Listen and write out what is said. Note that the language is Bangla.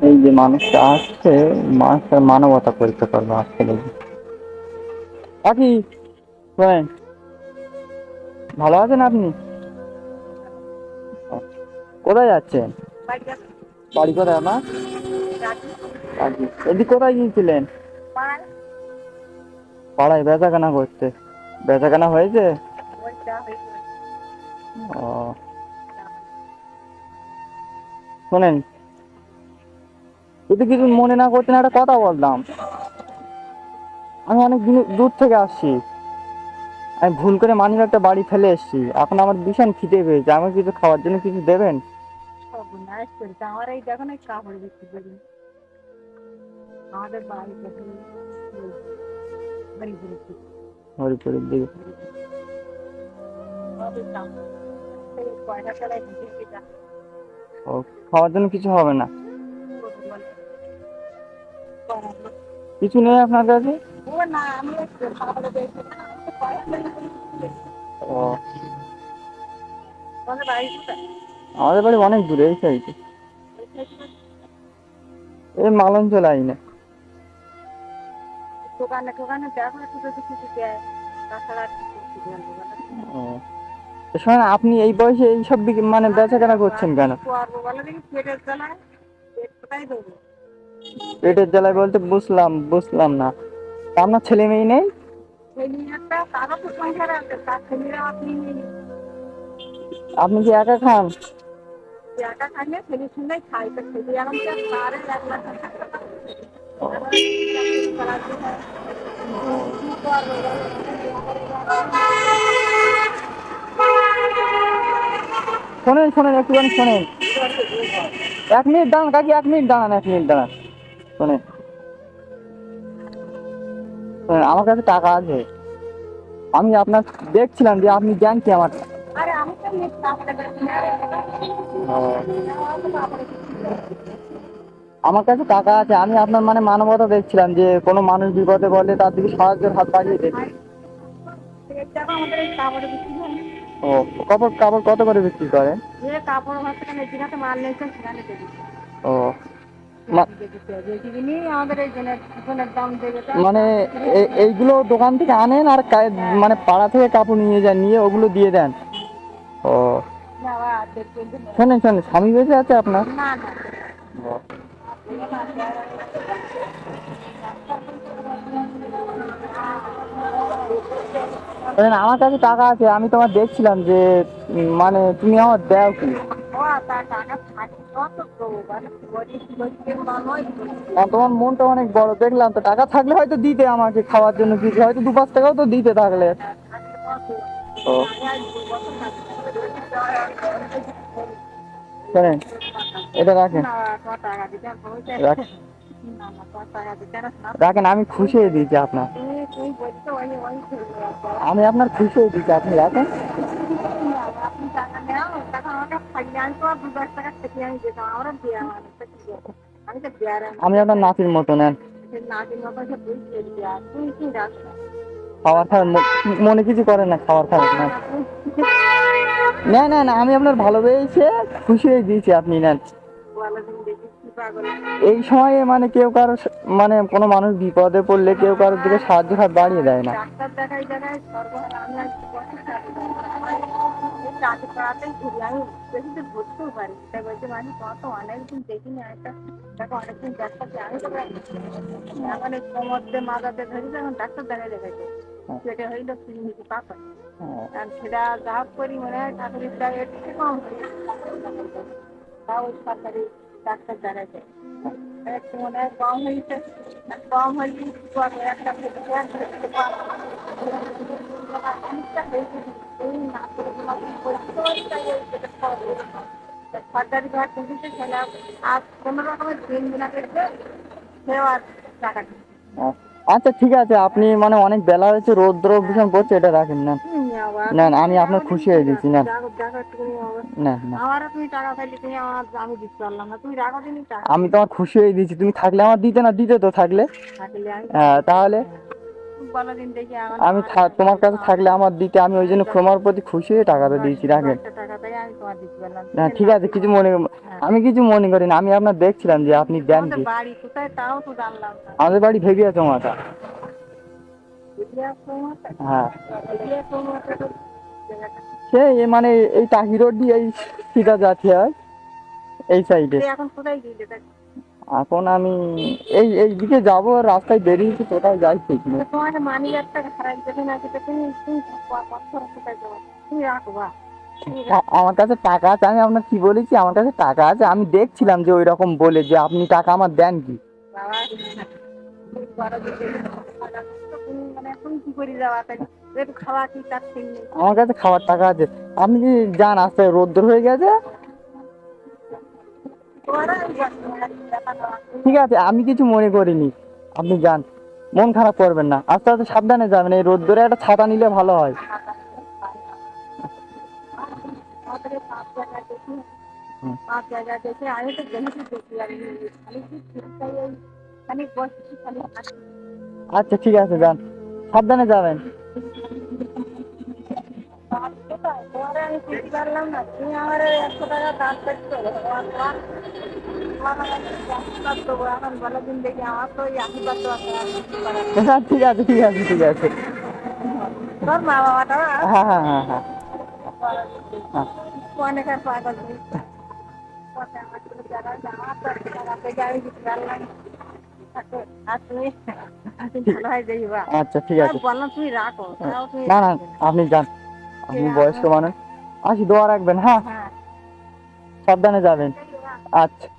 এই যে মানুষটা আসছে, মানুষটার মানবতা পরীক্ষা করব আজকে দেখি আপনি ভালো আছেন আপনি? কোথায় যাচ্ছেন? বাড়ি কোথায় আমার এদিক কোথায় গিয়েছিলেন? পাড়ায় বেচাকেনা করতে। বেচাকেনা হয়েছে? ও। শোনেন যদি কিছু মনে না করতেন একটা কথা বলতাম। আমি অনেক দিন দূর থেকে আসছি। আমি ভুল করে মানির একটা বাড়ি ফেলে এসেছি। এখন আমার ভীষণ খিদে পেয়েছে। আমাকে কিছু খাওয়ার জন্য কিছু দেবেন? আমার এই দেখো না কাপড় বিক্রি করি আমাদের বাড়ি হরিপুরের দিকে। খাওয়ার জন্য কিছু হবে না। ও তোমাদের বাড়ি কোথায় আমাদের বাড়ি অনেক দূরে এই সাইডে এই মালঞ্চল আইনে। দোকানে টোকানে দেখো একটু যদি কিছু দেয়। তাছাড়া আর কিছু কিছু জানব না। ও শোনেন আপনি এই বয়সে এইসব মানে বেচা কেনা করছেন কেন? পেটের জ্বালায়। পেট কোথায় দেবো পেটের জ্বালায় বলতে বুঝলাম বুঝলাম না। আপনার ছেলে মেয়ে নেই? আপনি কি একা খান? শোনেন শোনেন একটুখানি শোনেন। এক মিনিট দাঁড়ান কাকি এক মিনিট দাঁড়ান এক মিনিট দাঁড়ান। শোনেন শোনেন আমার কাছে টাকা আছে। আমি আপনার দেখছিলাম যে আপনি দেন কি আমার। আমার কাছে টাকা আছে আমি আপনার মানে মানবতা দেখছিলাম যে কোনো মানুষ বিপদে বলে তার দিকে সাহায্যের হাত বাড়িয়ে দেন হয়। ও কাপড় কাপড় কত করে বিক্রি করেন? কাপড় মাল দেবে। ও মানে এইগুলো দোকান থেকে আনেন আর মানে পাড়া থেকে কাপড় নিয়ে যান, নিয়ে ওগুলো দিয়ে দেন। ও। শোনেন শোনেন, স্বামী বেঁচে আছে আপনার? আমার কাছে টাকা আছে, আমি তোমার দেখছিলাম যে মানে তুমি আমার দেও কি তোমার মনটা অনেক বড়, দেখলাম তো টাকা থাকলে হয়তো দিতে আমাকে খাওয়ার জন্য কিছু, হয়তো দু পাঁচ টাকাও তো দিতে থাকলে। ও। এটা রাখেন। রাখেন, আমি খুশি হয়ে দিয়েছি আপনার। আমি আপনার খুশি হয়ে দিয়েছি, আপনি রাখেন। আমি আপনার নাতির মতো, নেন। খাবার খাবেন মনে কিছু করেন না, খাওয়ার না না না না, আমি আপনার ভালোবেসে খুশি হয়ে দিয়েছি আপনি, নেন এই সময়ে মানে কেউ কারও মানে কোনো মানুষ বিপদে পড়লে কেউ কারোর দিকে সাহায্য হাত বাড়িয়ে দেয় না পেটে হইল পাপা। আর সেটা যা করি মনে হয় ঠাকুরের একটু কম। তাও সরকারি ডাক্তার দেখাইছে একটু মনে হয় কম হয়েছে কম হয়েছে একটা সরকারি ঘর আর কোনো রকমের দিন করছে টাকা আচ্ছা ঠিক আছে। আপনি মানে অনেক বেলা হয়েছে, রৌদ্র ভীষণ পড়ছে, এটা রাখেন না। না না, আমি আপনার খুশি হয়ে দিচ্ছি না। দেখো দেখো একটুখানি আমার না না। আমারও তুমি টাকা পাইলে তুমি আমার আমি দিতে পারলাম না। তুমি রাখো দিনই টাকা আমি তোমার খুশি হয়ে দিয়েছি তুমি থাকলে আমার দিতে না দিতে তো থাকলে। হ্যাঁ তাহলে? আমার আমি তোমার কাছে থাকলে আমার দিতে আমি ওই জন্য তোমার প্রতি খুশি হয়ে টাকাটা দিয়েছি রাখেন। তোমার পারলাম না ঠিক আছে? কিছু মনে আমি কিছু মনে করি না আমি আপনার দেখছিলাম যে আপনি দেন আমাদের কি বাড়ি আমাদের ভেবিয়া সমস্যা হ্যাঁ। এরিয়া সমস্যা তো জায়গাটা সে এ মানে এই টাকি রোড দিয়ে এই সিধা যাচ্ছে আর এই সাইডে এখন কোথায় গিয়ে এখন আমি এই এই দিকে যাব রাস্তায় বেরিয়েছি কোথায় যাই ঠিক নেই। তোমার মানি ব্যাগটা খারাপ যাবে না যেটা তুমি তুমি আমার কাছে টাকা আছে আমি আপনার কি বলেছি? আমার কাছে টাকা আছে আমি দেখছিলাম যে ওই রকম বলে যে আপনি টাকা আমার দেন কি? বাবা মানে এখন কি করে যাওয়া তাই? একটু খাওয়া কি তার ঠিক নেই। আমার কাছে খাওয়ার টাকা আছে। আপনি কি যান আসতে রোদ্দুর হয়ে গেছে? ঠিক আছে আমি কিছু মনে করিনি। আপনি যান। মন খারাপ করবেন না। আস্তে আস্তে সাবধানে যাবেন। এই রোদ্দুরে একটা ছাতা নিলে ভালো হয়। আমি তো আচ্ছা ঠিক আছে যান সাবধানে যাবেন আর কোথায়? তোমারে আমি চিনতে পারলাম না তুমি আমার ওই একশো টাকা দাঁত পেটছো তোমার তোমার তোমার আমার আশীর্বাদ দেবো এখন বলো দিন দেখি আমার তো ওই আশীর্বাদ দেওয়া ছাড়া আর কিছু করার নেই। হ্যাঁ ঠিক আছে ঠিক আছে ঠিক আছে তোর মা বাবাটা হ্যাঁ হ্যাঁ হ্যাঁ হ্যাঁ হ্যাঁ অনেক আর পাগল আচ্ছা ঠিক আছে। তুমি না না আপনি যান। আপনি বয়স্ক মানুষ। আসি দোয়া রাখবেন হ্যাঁ? হ্যাঁ। সাবধানে যাবেন। আচ্ছা।